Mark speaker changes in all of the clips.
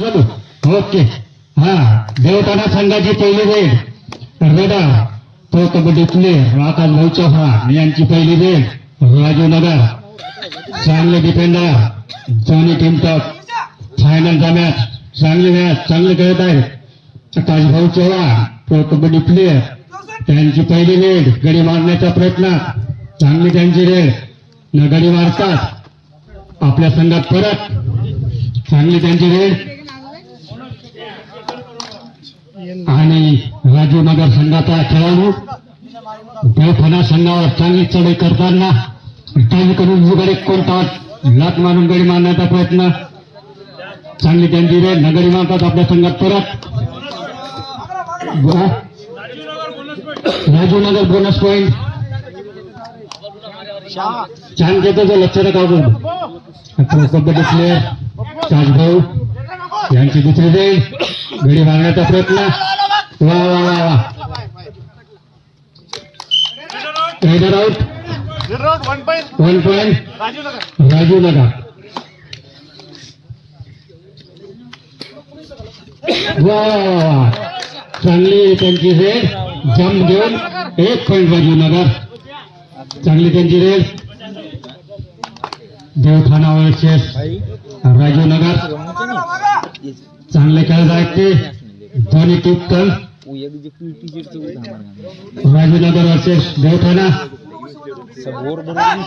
Speaker 1: Okay. हा देवताना संघाची पहिली वेळ. रेडा. तो कबड्डी प्लेअर आकाश भाऊ चव्हाण यांची पहिली वेळ. राजू नगर चांगले डिफेंडर जॉनी टीम टॉप फायनलचा मॅच चांगली मॅच चांगले खेळत आहेत. आकाश भाऊ चव्हाण तो कबड्डी प्लेअर त्यांची पहिली वेळ. गडी मारण्याचा प्रयत्न. चांगली त्यांची रेड न गडी मारतात. आपल्या संघात परत. चांगली त्यांची रेड आणि राजीवनगर संघाचा खेळाडू देवखाना संघावर चांगली चढाई करताना करून उघडे कोणता लात मारून गडी मारण्याचा प्रयत्न. चांगली त्यांची रे नगरी मारतात आपल्या संघात परत. राजीवनगर बोनस पॉईंट छान घेतो तो लक्ष काढून कबड्डी प्लेअर ताजभाऊ यांची दुसरी रेड गडी मारण्याचा प्रयत्न. वा वा वा वा. Out
Speaker 2: one
Speaker 1: point
Speaker 2: Raju Nagar
Speaker 1: वा चांगली त्यांची रेड. जम देऊन एक पॉइंट राजू नगर चांगली त्यांची रेड. देवठाणा वर्सेस राजू नगर चांगले खेळत आहेत ते. दोन्ही टिपटन राजू नगर वर्सेस देवठाणा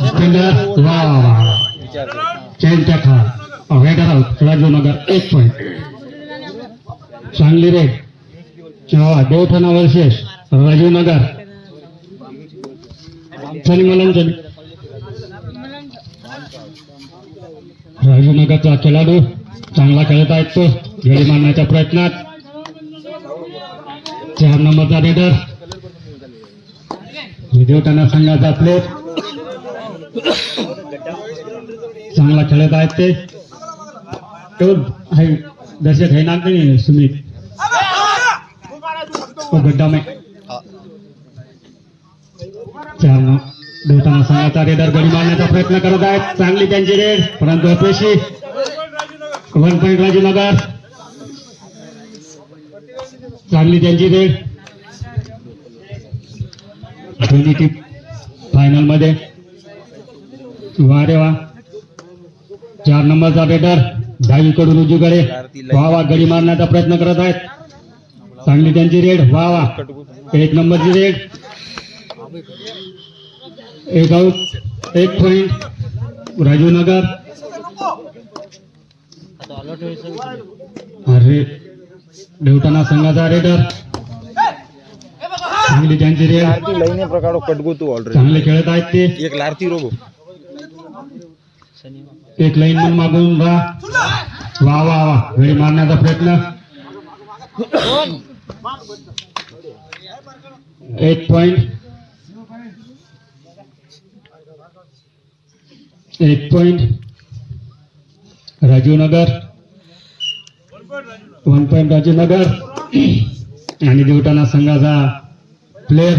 Speaker 1: डिफेंडर वा वा वा. आउट एक पॉइंट चांगली रेड चव्हा देवठाणा वर्सेस राजू नगर चली मला चली. नगरचा खेळाडू. चांगला खेळत आहेत तो गडी मारण्याच्या प्रयत्नात. चार नंबरचा रेडर. देवताना संघाचा प्लेट चांगला खेळत आहेत ते. तो दर्शक है ना नाही सुमित तो गड्डा में चार देवताना संघाचा रेडर गडी मारण्याचा प्रयत्न करत आहेत. चांगली त्यांची रेड परंतु अपयशी. कमल पॉईंट राजूनगर चांगली त्यांची रेड दोन्ही टीम फायनलमध्ये. वा रे वा. चार नंबरचा बेटर डावीकडून उजवीकडे. वा वा गडी मारण्याचा प्रयत्न करत आहेत. चांगली त्यांची रेड वा वा. एक नंबरची रेड एक आउट एक पॉईंट राजूनगर नगर. देवताना संघाचा रेडर चांगली त्यांची रेड
Speaker 3: लारती लईने प्रकारो कटगो ऑलरेडी
Speaker 1: चांगले खेळत आहेत ते.
Speaker 3: एक लारती रोबो
Speaker 1: एक लाईन पण मागून वा वा वा वा. गडी मारण्याचा प्रयत्न. एक पॉइंट एक point Rajivnagar one point Rajivnagar आणि देवटाना संघाचा प्लेअर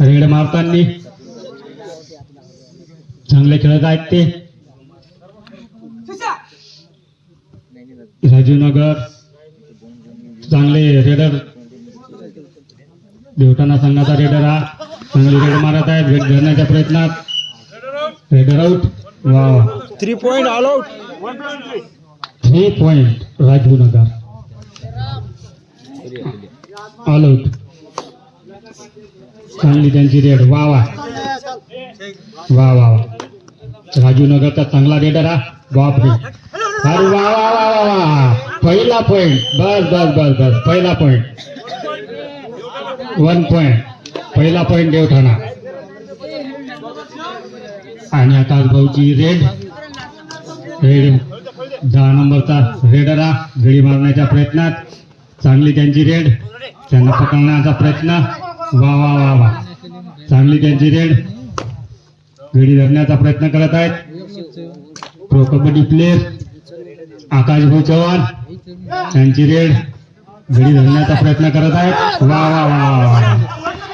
Speaker 1: रेड मारताना. चांगले खेळत आहेत ते. राजीवनगर चांगले रेडर देवटाणा संघाचा रेडर हा. चांगले रेड मारत आहेत भेट धरण्याच्या प्रयत्नात रेडर आउट वा
Speaker 3: three point all out
Speaker 1: three point Rajivnagar all out चांगली त्यांची रेड वा वा वा वा वा राजीवनगरचा चांगला रेडर हा. बापरे. अरे वा वा वा वा वा. पहिला पॉइंट बस बस बस बस. पहिला पॉइंट वन पॉइंट पहिला पॉइंट देवठाणा. आणि आता भाऊची रेड रेड. दहा नंबरचा रेडर हा. मारण्याच्या प्रयत्नात. चांगली त्यांची रेड. त्यांना पकडण्याचा प्रयत्न. वा वा वा वा. चांगली त्यांची रेड. घडी धरण्याचा प्रयत्न करत आहेत. प्रो कबड्डी प्लेअर आकाश भाऊ चव्हाण. त्यांची रेड. घडी धरण्याचा प्रयत्न करत आहेत. वा वा वा वा वा.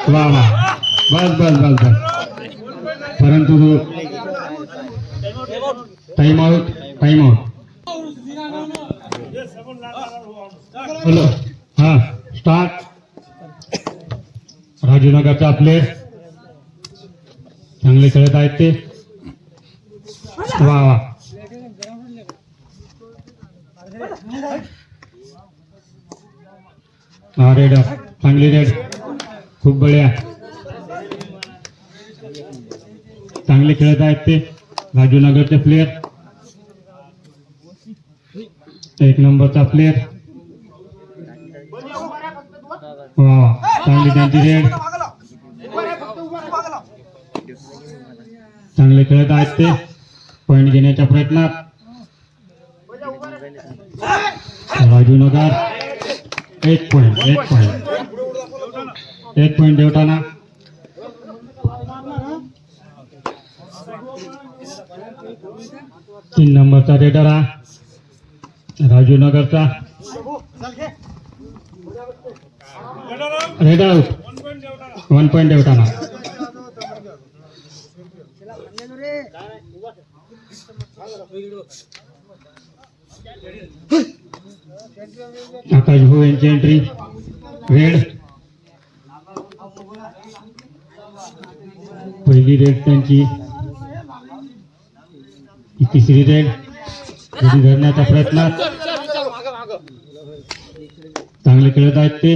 Speaker 1: वा वा. बस बस बस बस. परंतु time out time out hello हा स्टार्ट राजूनगरचा आपले. चांगले खेळत आहेत ते. वा वा. हा रेड चांगली रेड. खूप बढिया. चांगले खेळत आहेत ते. राजूनगरचे प्लेयर एक नंबरचा प्लेयर वा चांगली त्यांची रेड चांगले खेळत आहेत ते. पॉइंट घेण्याच्या प्रयत्नात. राजूनगर एक पॉइंट एक पॉइंट एक पॉइंट देवताना. तीन नंबरचा रेडर हा. राजूनगरचा. Raid out one point Devthana. Akash भाऊ यांची एंट्री रेड पहिली रेड त्यांची. तिसरी रेड. कधी धरण्याचा प्रयत्न. चांगले खेळत आहेत ते.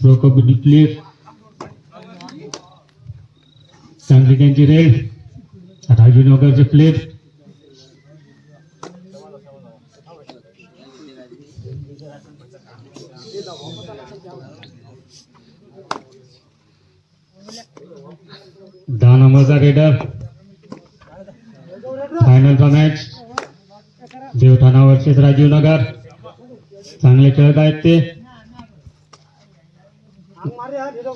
Speaker 1: प्रो कबड्डी प्लेयर चांगली त्यांची रेड राजू नगरचे प्लेयर दहा नंबरचा रेडर फायनलचा मॅच बक्षीस राजीव नगर. चांगले खेळत आहेत ते.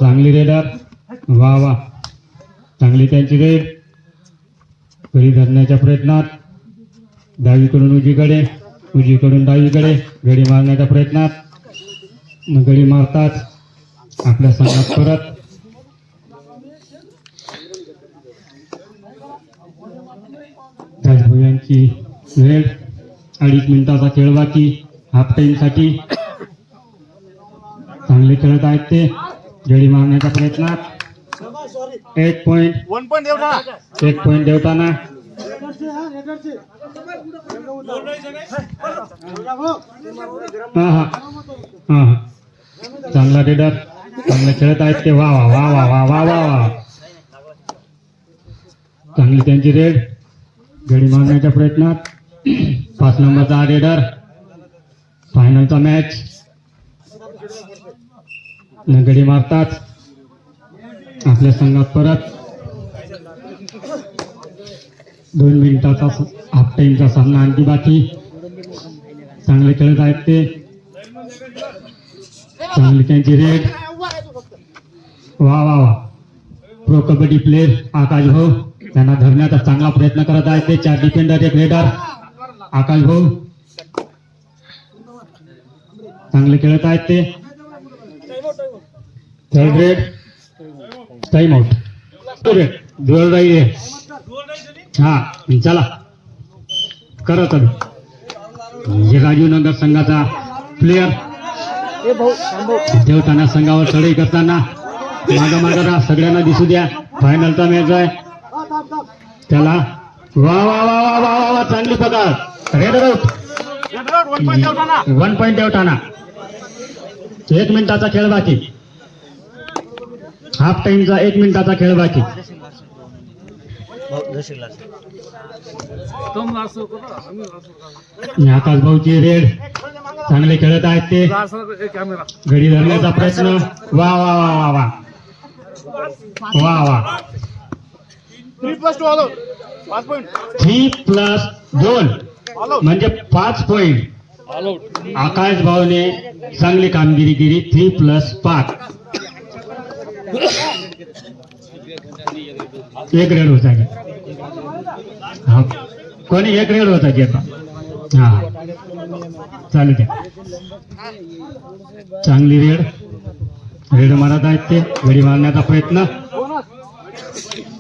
Speaker 1: चांगली रेडर वा वा. चांगली त्यांची रेड घरी धरण्याच्या प्रयत्नात. डावीकडून उजीकडे उजीकडून डावीकडे. गडी मारण्याच्या प्रयत्नात. गडी मारतात. आपल्या संघात परत. राजभाऊ यांची वेळ अडीच मिनिटाचा खेळ बाकी. हाफ टाइमसाठी. चांगले खेळत आहेत ते. जडी मारण्याचा प्रयत्नात एक पॉइंट
Speaker 2: वन पॉईंट
Speaker 1: एक पॉइंट देवताना. हा हा. हा हा. चांगला रेडर चांगले खेळत आहेत ते. वा वा वा वा वा वा वा वा. चांगली त्यांची रेड गडी मारण्याच्या प्रयत्नात. पाच नंबरचा रेडर फायनलचा मॅच लंगडी गडी मारतात. आपल्या संघात परत. दोन मिनिटाचा हाफ टाइमचा सामना आणखी बाकी. चांगले खेळत आहेत ते. चांगली त्यांची रेड. वा वा वा. प्रो कबड्डी प्लेअर आकाश भाऊ. त्यांना धरण्याचा चांगला प्रयत्न करत आहेत ते. चार डिफेंडर एक रेडर आकाश भाऊ? चांगले खेळत आहेत ते. थर्ड रेड टाइम आउट जोर राहील हा चला. करा तुम्ही. हे राजीवनगर संघाचा प्लेयर देवताना संघावर चढाई करताना माग माग सगळ्यांना दिसू द्या. फायनलचा मॅच आहे. त्याला वा वा वा वा वा वा वा चांगली पकड raid out
Speaker 2: one
Speaker 1: point Devthana एक मिनिटाचा खेळ बाकी. हाफ टाइमचा एक मिनिटाचा खेळ बाकी. आकाश भाऊची रेड. चांगले खेळत आहेत ते. घडी धरण्याचा प्रयत्न. वा वा वा वा वा. वा वा.
Speaker 2: थ्री प्लस
Speaker 1: दोन. म्हणजे पाच पॉइंट आकाश भाऊने चांगली कामगिरी केली. थ्री प्लस पाच. एक रेड होता हा. कोणी एक रेड होता की हा. चालू द्या. चांगली रेड रेड मारत आहेत ते. घडी मारण्याचा प्रयत्न.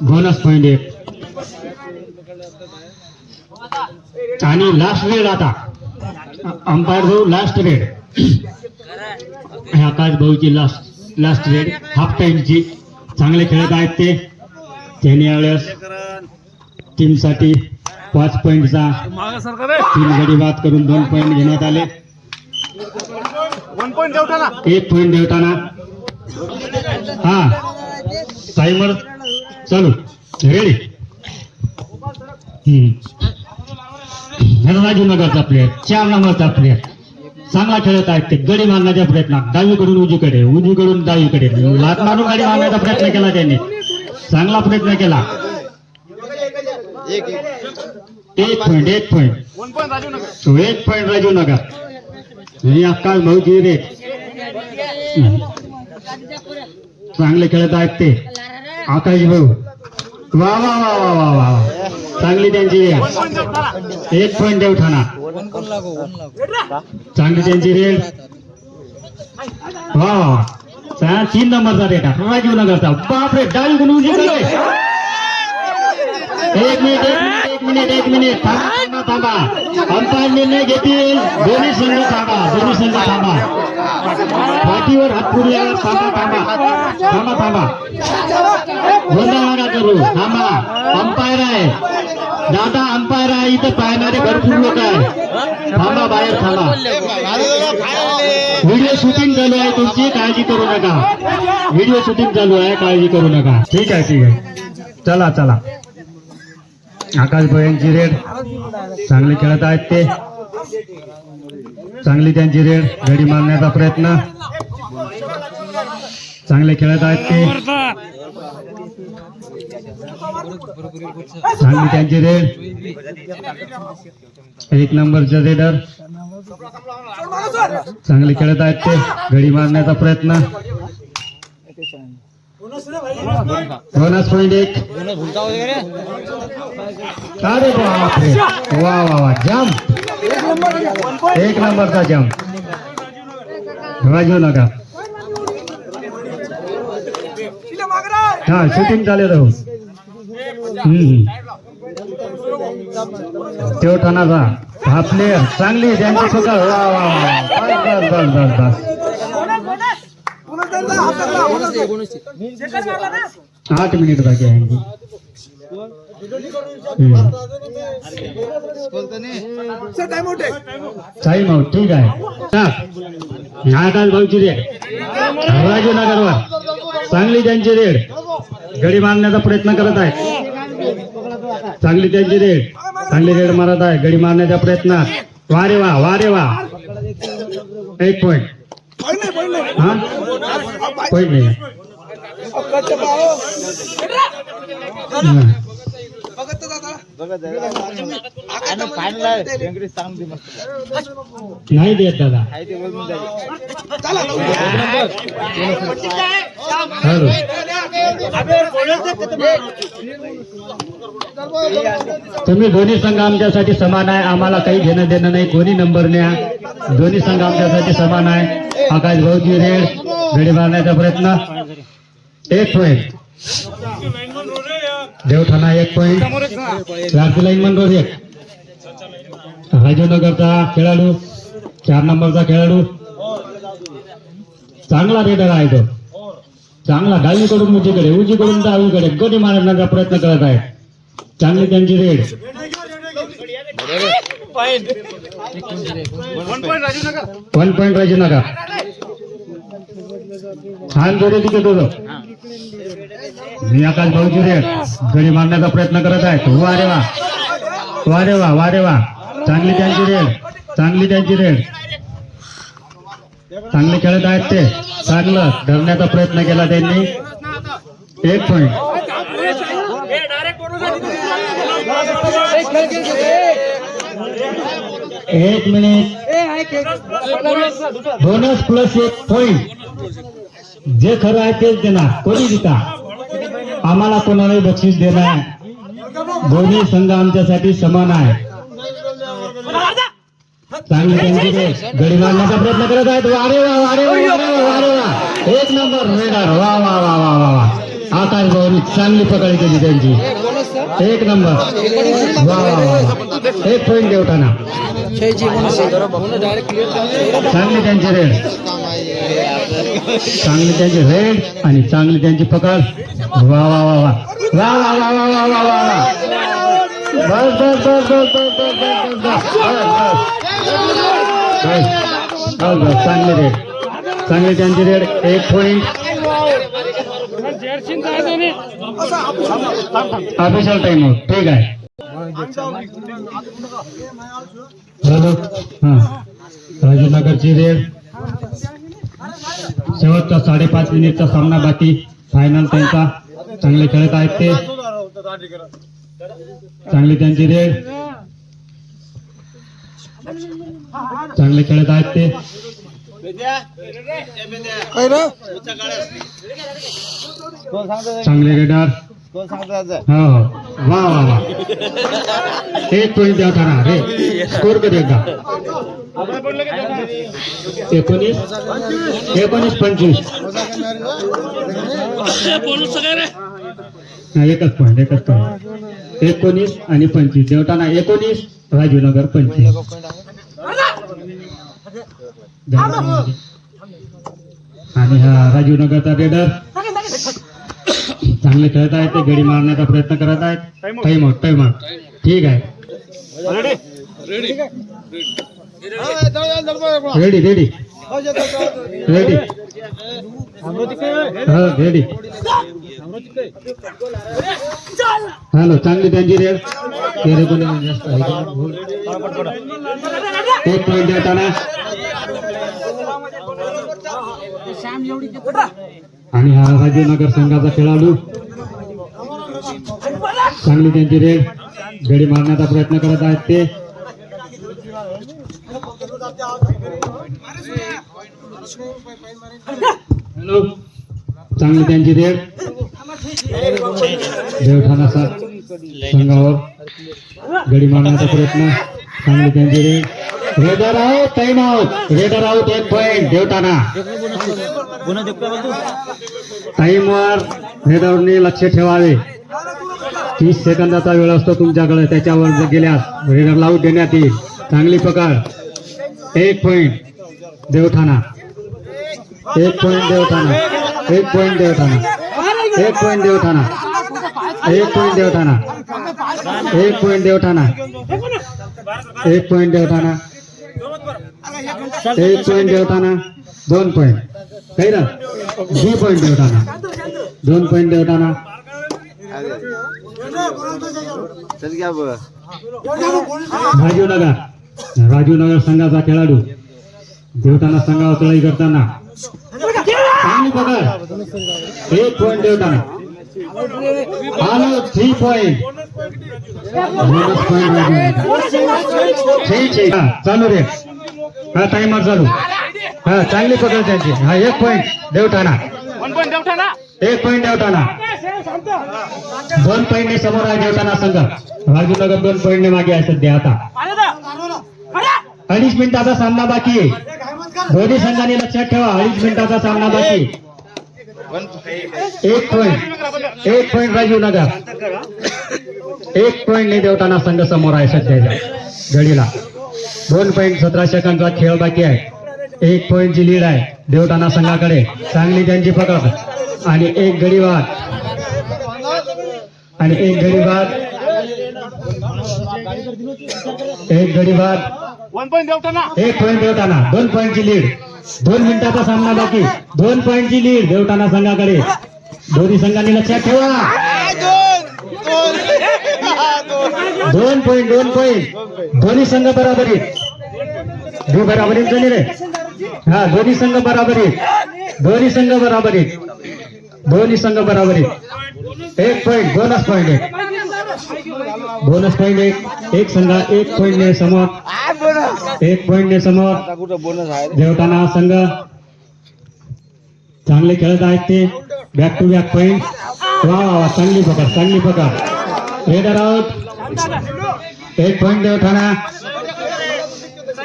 Speaker 1: बोनस पॉईंट एक. आणि लास्ट रेड आता. अंपायर भाऊ लास्ट रेड आकाश भाऊची लास्ट लास्ट रेड हाफ टाइमची चांगले खेळत आहेत ते. त्यांनी यावेळेस टीमसाठी पाच पॉईंटचा तीन गडी बाद करून दोन पॉईंट घेण्यात आले. एक पॉईंट देवताना. हा. टाइमर चालू. रेडी नगरचा प्लेयर चार नंबरचा प्लेयर चांगला खेळत आहेत ते गडी मारण्याच्या प्रयत्नात डावीकडून उजवीकडे उजवीकडून डावीकडे. लात मारून गाडी मारण्याचा प्रयत्न केला त्यांनी. चांगला प्रयत्न केला. एक पॉईंट एक पॉईंट सो एक पॉईंट राजू नगर आणि आकाश भाऊजी रे. चांगले खेळत आहेत ते. आकाश भाऊ. वा वा वा वा वा वा. चांगली त्यांची. एक
Speaker 2: वन पॉईंट ठेवता ना
Speaker 1: चांगली त्यांची रेल हा. हो. चा- तीन नंबरचा रेट आहे राजीव नगरचा बापरे डाल गुण एक मिनिट एक मिनिट एक मिनिट एक मिनिट थांबा. अंपायर निर्णय घेतील. दोन्ही संघ थांबा. दोन्ही संघ थांबा. पाठीवर हात पुरल्यावर थांबा थांबा. थांबा थांबा. गोंधळ नका करू. थांबा. अंपायर आहे. दादा अंपायर आहे. इथं पाहणारे भरपूर लोक आहे थांबा बाहेर थांबा. व्हिडिओ शूटिंग चालू आहे तुमची. काळजी करू नका. व्हिडिओ शूटिंग चालू आहे. काळजी करू नका. ठीक आहे ठीक आहे. चला चला. आकाश यांची रेड. चांगले खेळत आहेत ते. चांगली त्यांची रेड. घडी मारण्याचा प्रयत्न. चांगले खेळत आहेत ते. चांगली त्यांची रेड. एक नंबरचे रेडर. चांगले खेळत आहेत ते. घडी मारण्याचा प्रयत्न. बोनस पॉइंट एक. अरे बापरे वा वा वा जम एक नंबरचा जम राजू नका हा. शूटिंग चालू राहू हम्म हा प्लेअर चांगली त्यांची सुद्धा. वा वा वा बस बस बस बस. आठ मिनिट बाकी आहे. टाइम आउट ठीक आहे. आकाश भाऊची रेड राजू नगरवर. चांगली त्यांची रेड. गडी मारण्याचा प्रयत्न करत आहे. चांगली त्यांची रेड. चांगली रेड मारत आहे. गडी मारण्याच्या प्रयत्नात वा रे वा. वा रे वा एक पॉईंट हा? नाही। हं. नाही देत दादा। हॅलो तुम्ही दोन्ही संघ आमच्यासाठी समान आहे. आम्हाला काही घेणं देणं नाही कोणी नंबर न्या. दोन्ही संघ आमच्यासाठी समान आहे. आकाश भाऊजी रेड भेडी मारण्याचा प्रयत्न. एक पॉईंट देवठाणा एक पॉईंट लास्ट लाईन रोज एक राजीवनगरचा खेळाडू चार नंबरचा खेळाडू. चांगला रेडर आहे तो. चांगला डावीकडून उजीकडे उजीकडून डावीकडे गडी मारण्याचा प्रयत्न करत आहे. चांगली त्यांची रेड
Speaker 2: वन पॉईंट राजू
Speaker 1: नका. छान जोडे तिथे तुझं? मी आकाश भाऊची रेड घरी मारण्याचा प्रयत्न करत आहे. वा रे वा. वा रे वा वा रे वा. चांगली त्यांची रेड चांगली त्यांची रेड चांगले खेळत आहेत ते. चांगलं. धरण्याचा प्रयत्न केला त्यांनी. एक पॉईंट एक मिनिट बोनस प्लस एक पॉइंट जे खरं आहे तेच देणार. कोणी देता आम्हाला कोणालाही बक्षीस देणार दोन्ही संघ आमच्यासाठी समान आहे. चांगली त्यांची गडी मारण्याचा प्रयत्न करत आहेत. वारे वा वारे वा वारे वा एक नंबर रेडर वा वा वा वा वा वा. आकाश भाऊनी चांगली पकड केली त्यांची. एक नंबर. वा वा वा एक पॉईंट देवताना. चांगली त्यांची रेड. चांगली त्यांची रेड आणि चांगली त्यांची पकड. वा वा वा वा. वा वा वा वा वा वा वा. वा बस बस बस बस बस बस बस बस बस. बस चांगली रेड. चांगली त्यांची रेड. एक पॉइंट ऑफिशियल टाइम ठीक आहे. हॅलो राजूनगरची रेड. शेवटचा साडेपाच मिनिटचा सामना बाकी. फायनल त्यांचा. चांगले खेळत आहेत ते. चांगली त्यांची रेड. चांगले खेळत आहेत ते. चांगले रेडर हो हो. वा वा वा. एक पॉईंट द्या करा रे. स्कोर कधी एकदा? एकोणीस? एकोणीस पंचवीस. हा, एकच पॉईंट एकच पॉईंट एकोणीस आणि पंचवीस. देवताना एकोणीस राजीवनगर पंचवीस. आणि हा राजीवनगरचा रेडर चांगले खेळत आहेत ते गडी मारण्याचा प्रयत्न करत आहेत. टाइम आउट टाइम आउट ठीक आहे. Ready ready ready. हो रेडी हॅलो चांगली त्यांची रेड. तेरे कोणी जास्त आहे. एक पॉईंट देताना. आणि हा राजीवनगर संघाचा खेळाडू. चांगली त्यांची रेड. गडी मारण्याचा प्रयत्न करत आहेत ते. हॅलो. चांगली त्यांची देव देवठाणा संघावर. गडी मारण्याचा प्रयत्न. चांगली त्यांची देव रेडर आहोत टाइम आहोत रेडर आहोत एक पॉईंट देवताना टाईमवर रेडरने लक्ष ठेवावे. तीस सेकंदाचा वेळ असतो तुमच्याकडे. त्याच्यावर जर गेल्यास रेडर लावून देण्यात येईल. चांगली पकड. एक पॉईंट देवठाणा एक पॉइंट देवताना एक पॉइंट देवताना एक पॉइंट देवताना एक पॉइंट देवताना एक पॉइंट देवताना एक पॉइंट देवताना एक पॉइंट देवताना दोन पॉइंट काही ना? जी पॉइंट देवताना दोन पॉइंट देवताना. राजू नगर राजू नगर संघाचा खेळाडू देवताना संघावर चढाई करताना चांगली पकड एक पॉईंट देवताना आलो three point bonus point Rajivnagar ठीक हा, चालू रे. हा टाइमर चालू. हा चांगली पकड त्यांची. हा एक पॉईंट देवठाणा.
Speaker 2: देवठाणा
Speaker 1: एक पॉईंट दोन पॉईंटने समोर आहे देवताना संघ. राजूनगर दोन पॉईंटने मागे आहे सध्या आता. अडीच मिनिटाचा सामना बाकी आहे. दोन्ही संघाने लक्षात ठेवा अडीच मिनिटाचा सामना बाकी. एक पॉईंट एक पॉईंट राजीवनगर एक पॉईंटने देवताना संघ समोर आहे सध्याच्या घडीला. दोन पॉईंट सतरा सेकंदचा खेळ बाकी आहे. एक पॉईंटची लीड आहे देवताना संघाकडे. चांगली त्यांची पकड. आणि एक गडी बाद आणि एक गडी बाद एक गडी बाद
Speaker 2: वन पॉईंट
Speaker 1: एक पॉईंट देवताना. दोन पॉईंटची लीड दोन मिनिटाचा सामना बाकी. दोन पॉईंटची लीड देवताना संघाकडे. दोन्ही संघांनी लक्षात ठेवा. दोन पॉईंट दोन पॉईंट दोन्ही संघ बराबरीत. दो बराबरीत झाली रे हा दोन्ही संघ बराबरीत. दोन्ही संघ बराबरीत. दोन्ही संघ बराबरीत. एक पॉईंट दोनच पॉईंट बोनस पॉईंट एक एक संघ, एक पॉईंटने समोर। एक
Speaker 3: पॉइंट ने समोर।
Speaker 1: देवताना संघ। चांगले खेळत आहेत बॅक टू बॅक पॉइंट वा, चांगली पकड चांगली पकड. आउट एक पॉइंट देवठाणा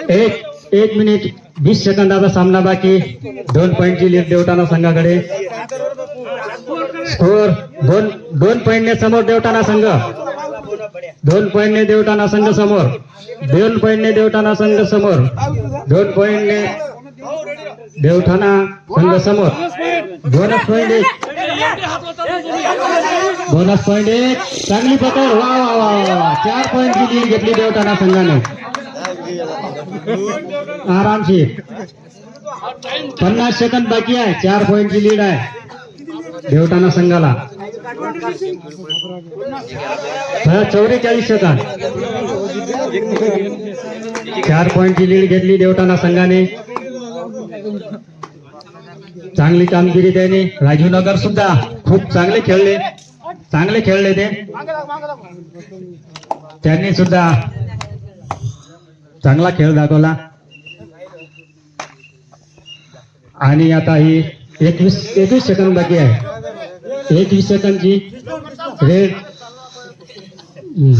Speaker 1: एक एक मिनिट वीस सेकंदाचा सामना बाकी. दोन पॉईंटची लीड देवताना संघाकडे. स्कोर दोन दोन पॉईंटने समोर देवताना संघ. दोन पॉईंटने देवटाना संघ समोर. दोन पॉईंटने देवटाना संघ समोर. दोन पॉईंटने देवठाणा संघ समोर. बोनस पॉईंट एक बोनस पॉईंट एक चांगली पकड. वा वा वा वा चार पॉईंटची लीड घेतली देवटाणा संघाने. आरामशीर पन्नास सेकंद बाकी आहे. चार पॉईंटची लीड आहे. देवटाना संघाला. चौवेचाळीस शतक चार पॉईंटची लीड घेतली देवटाना संघाने. चांगली कामगिरी त्याने. राजीवनगर सुद्धा खूप चांगले खेळले. चांगले खेळले ते. त्यांनी सुद्धा चांगला खेळ दाखवला. आणि आता ही एकवीस एकवीस सेकंद बाकी आहे. एकवीस सेकंदची रेड हम्म.